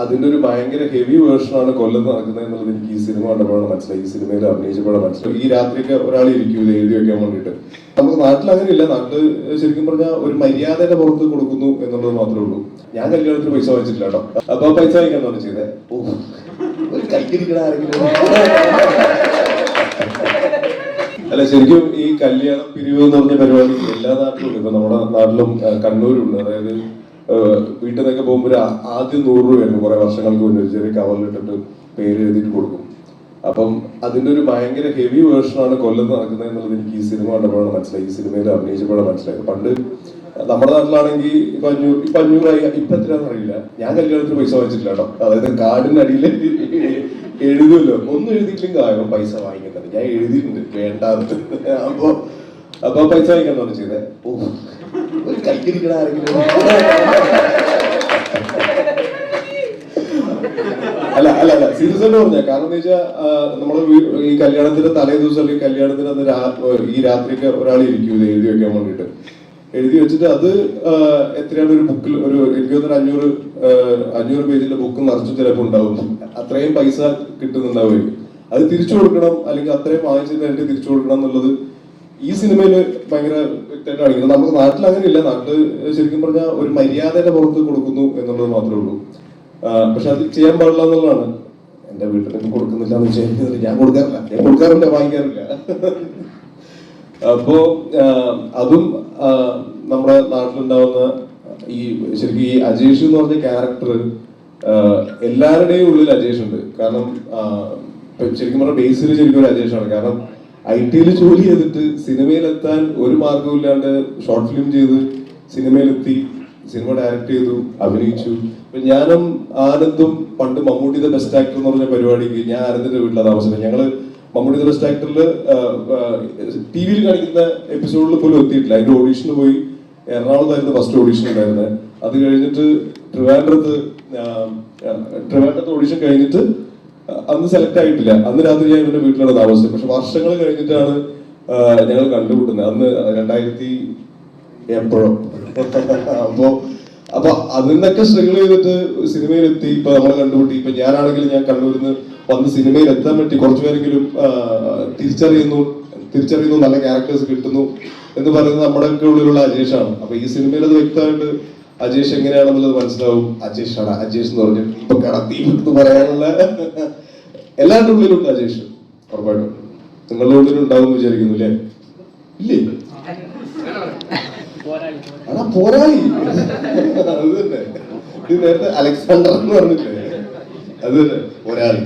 അതിന്റെ ഒരു ഭയങ്കര ഹെവി വേർഷനാണ് കൊല്ലത്ത് നടക്കുന്നത് എന്നുള്ളത് എനിക്ക് ഈ സിനിമ കണ്ടപ്പോഴാണ് മനസ്സിലായി. ഈ സിനിമയിൽ അഭിനയിച്ചപ്പോഴാണ് മനസ്സിലായി. ഈ രാത്രിയൊക്കെ ഒരാൾ ഇരിക്കും എഴുതി വെക്കാൻ വേണ്ടിയിട്ട്. നമുക്ക് നാട്ടിൽ അങ്ങനെയില്ല. നാട്ടിൽ ശരിക്കും പറഞ്ഞാൽ ഒരു മര്യാദയുടെ പുറത്ത് കൊടുക്കുന്നു എന്നുള്ളത് മാത്രമേ ഉള്ളൂ. ഞാൻ കല്യാണത്തിന് പൈസ വാങ്ങിച്ചിട്ടില്ല കേട്ടോ. അപ്പൊ പൈസ വാങ്ങിക്കാൻ ചെയ്തേ? ഒരു ആരെങ്കിലും അല്ല ശരിക്കും ഈ കല്യാണം പിരിവ് എന്ന് പറഞ്ഞ പരിപാടി എല്ലാ നാട്ടിലും ഇപ്പൊ നമ്മുടെ നാട്ടിലും കണ്ണൂരുണ്ട്. അതായത് വീട്ടിൽ നിന്നൊക്കെ പോകുമ്പോൾ ആദ്യം നൂറ് രൂപയായിരുന്നു കുറെ വർഷങ്ങൾക്ക് മുന്നേ ചെറിയ കവറിലിട്ടിട്ട് പേര് എഴുതിയിട്ട് കൊടുക്കും. അപ്പം അതിന്റെ ഒരു ഭയങ്കര ഹെവി വേർഷനാണ് കൊല്ലത്ത് നടക്കുന്നത് എന്നുള്ളത് എനിക്ക് ഈ സിനിമ കണ്ടപ്പോഴാണ് മനസ്സിലായി ഈ സിനിമയിൽ അഭിനയിച്ചപ്പോഴാണ് മനസ്സിലായത്. പണ്ട് നമ്മുടെ നാട്ടിലാണെങ്കിൽ ഇപ്പൊ അഞ്ഞൂറ് ഇപ്പൊ അഞ്ഞൂറായി ഇപ്പൊ എത്രയാണെന്ന് അറിയില്ല. ഞാൻ കല്യാണത്തിന് പൈസ വാങ്ങിച്ചിട്ടില്ല കേട്ടോ. അതായത് കാർഡിനടിയിൽ എഴുതുമല്ലോ ഒന്നും എഴുതിയിട്ടില്ലെങ്കിൽ കാര്യം പൈസ വാങ്ങിക്കുന്നത് ഞാൻ എഴുതിയിട്ടുണ്ട്. വേണ്ടാന്ന് അപ്പൊ അപ്പൊ പൈസ വാങ്ങിക്കാൻ പറഞ്ഞു ചെയ്തേ. ഓ അല്ല അല്ല അല്ല സീരിയസ് ആയിട്ട് പറഞ്ഞ. കാരണം എന്ന് വെച്ചാൽ നമ്മുടെ ഈ കല്യാണത്തിന്റെ തലേ ദിവസം അല്ലെങ്കിൽ കല്യാണത്തിന് അന്ന് ഈ രാത്രിക്ക് ഒരാൾ ഇരിക്കും ഇത് എഴുതി വെക്കാൻ വേണ്ടിയിട്ട്. എഴുതി വെച്ചിട്ട് അത് എത്രയാണ് ഒരു ബുക്കിൽ ഒരു എനിക്ക് ഒരു അഞ്ഞൂറ് അഞ്ഞൂറ് പേജിന്റെ ബുക്ക് നിറച്ച് ചിലപ്പോൾ ഉണ്ടാവും. അത്രയും പൈസ കിട്ടുന്നുണ്ടാവുമായിരിക്കും. അത് തിരിച്ചു കൊടുക്കണം അല്ലെങ്കിൽ അത്രയും വാങ്ങിച്ചതിന് എനിക്ക് തിരിച്ചു കൊടുക്കണം എന്നുള്ളത് ഈ സിനിമയിൽ ഭയങ്കര വ്യക്തമായിട്ട് കാണിക്കുന്നത് നമുക്ക് നാട്ടിൽ അങ്ങനെയില്ല നാട്ടിൽ ശരിക്കും പറഞ്ഞാൽ ഒരു മര്യാദയുടെ പുറത്ത് കൊടുക്കുന്നു എന്നുള്ളത് മാത്രമേ ഉള്ളൂ. പക്ഷെ അത് ചെയ്യാൻ പാടില്ല എന്നുള്ളതാണ്. എന്റെ വീട്ടിൽ കൊടുക്കുന്നില്ല എന്ന് ഞാൻ കൊടുക്കാറില്ല. ഞാൻ കൊടുക്കാറില്ല വാങ്ങിക്കാറില്ല. അപ്പോ അതും നമ്മുടെ നാട്ടിലുണ്ടാവുന്ന ഈ ശരിക്കും ഈ അജേഷ് എന്ന് പറഞ്ഞ ക്യാരക്ടർ എല്ലാവരുടെയും ഉള്ളിൽ അജേഷ് ഉണ്ട്. കാരണം ശരിക്കും പറഞ്ഞ ബേസിൽ ശരിക്കും ഒരു അജേഷാണ്. കാരണം ഐ ടിയിൽ ജോലി ചെയ്തിട്ട് സിനിമയിലെത്താൻ ഒരു മാർഗവും ഇല്ലാണ്ട് ഷോർട്ട് ഫിലിം ചെയ്ത് സിനിമയിലെത്തി സിനിമ ഡയറക്ട് ചെയ്തു അഭിനയിച്ചു. ഇപ്പൊ ഞാനും ആനന്ദും പണ്ട് മമ്മൂട്ടി ദ ബെസ്റ്റ് ആക്ടർ എന്ന് പറഞ്ഞ പരിപാടിക്ക് ഞാൻ ആനന്ദിന്റെ വീട്ടിലാണ് താമസിച്ചത്. ഞങ്ങൾ മമ്മൂട്ടി ദ ബെസ്റ്റ് ആക്ടറിൽ ടി വിയിൽ കാണിക്കുന്ന എപ്പിസോഡിൽ പോലും എത്തിയിട്ടില്ല. അതിന്റെ ഓഡീഷന് പോയി എറണാകുളത്തായിരുന്നു ഫസ്റ്റ് ഓഡീഷൻ ഉണ്ടായിരുന്നത് അത് കഴിഞ്ഞിട്ട് ട്രിവാൻഡ്രത്ത് ട്രിവാൻഡ്രത്ത് ഓഡീഷൻ കഴിഞ്ഞിട്ട് അന്ന് സെലക്ട് ആയിട്ടില്ല. അന്ന് രാത്രി ഞാൻ ഇവന്റെ വീട്ടിലാണ് താമസിച്ചത്. പക്ഷെ വർഷങ്ങൾ കഴിഞ്ഞിട്ടാണ് ഞങ്ങൾ കണ്ടുമുട്ടുന്നത്. അന്ന് രണ്ടായിരത്തി എപ്പോഴും അപ്പോ അപ്പൊ അതിന്നൊക്കെ സ്ട്രഗിൾ ചെയ്തിട്ട് സിനിമയിൽ എത്തി ഇപ്പൊ നമ്മളെ കണ്ടുപിട്ടി ഇപ്പൊ ഞാനാണെങ്കിൽ ഞാൻ കണ്ണൂരിൽ നിന്ന് വന്ന് സിനിമയിൽ എത്താൻ പറ്റി കുറച്ചുപേരെങ്കിലും തിരിച്ചറിയുന്നു തിരിച്ചറിയുന്നു നല്ല ക്യാരക്ടേഴ്സ് കിട്ടുന്നു എന്ന് പറയുന്നത് നമ്മുടെ ഒക്കെ ഉള്ളിലുള്ള അജേഷാണ്. അപ്പൊ ഈ സിനിമയിൽ അത് വ്യക്തമായിട്ട് അജേഷ് എങ്ങനെയാണെന്നുള്ളത് മനസ്സിലാവും. അജേഷ് ആണ് അജേഷ് എന്ന് പറഞ്ഞു ഇപ്പൊ കടത്തി പറയാനുള്ള എല്ലാവരുടെ ഉള്ളിലുണ്ട് അജേഷ് ഉറപ്പായിട്ടും. നിങ്ങളുടെ ഉള്ളിൽ ഉണ്ടാവും വിചാരിക്കുന്നു അല്ലേ? ഇല്ലേ? അതാ പോരാളി. അത് തന്നെ. ഇത് നേരത്തെ അലക്സാണ്ടർ എന്ന് പറഞ്ഞില്ലേ? അത് തന്നെ പോരാളി.